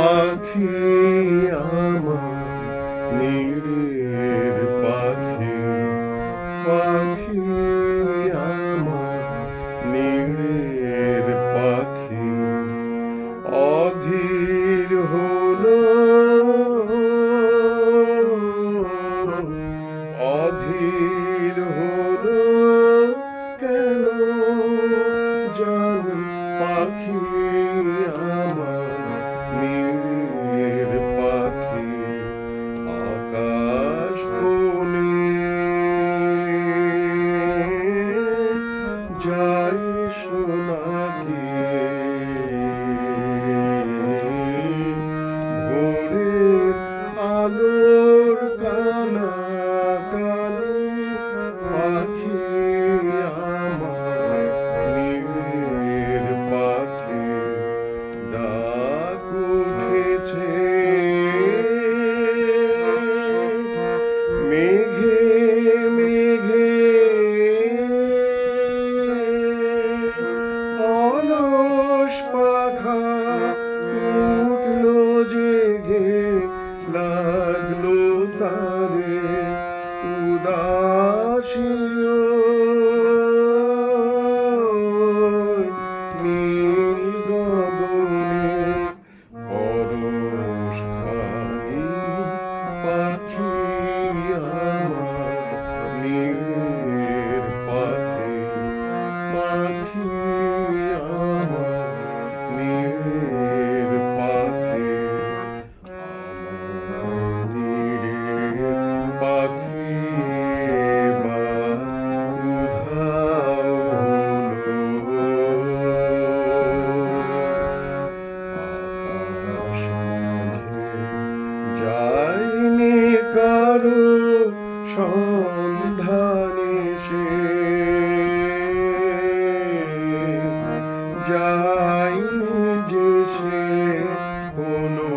পাখি আমার, নীরের পাখি। পাখি আমার, নীরের পাখি। অধীর হলো অধীর হলো, কেন জান পাখি আমার? Me. you যাইনি কারু সন্ধানে সে। যাইনি যে সে কোনো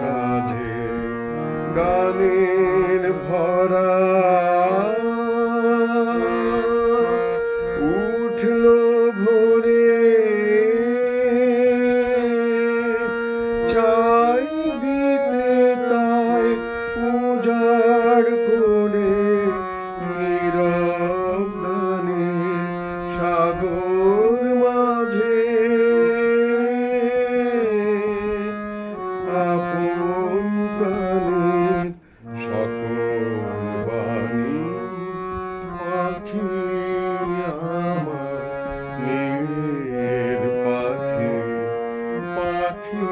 কাজে গানের ভরা। উঠল পাখি পাখি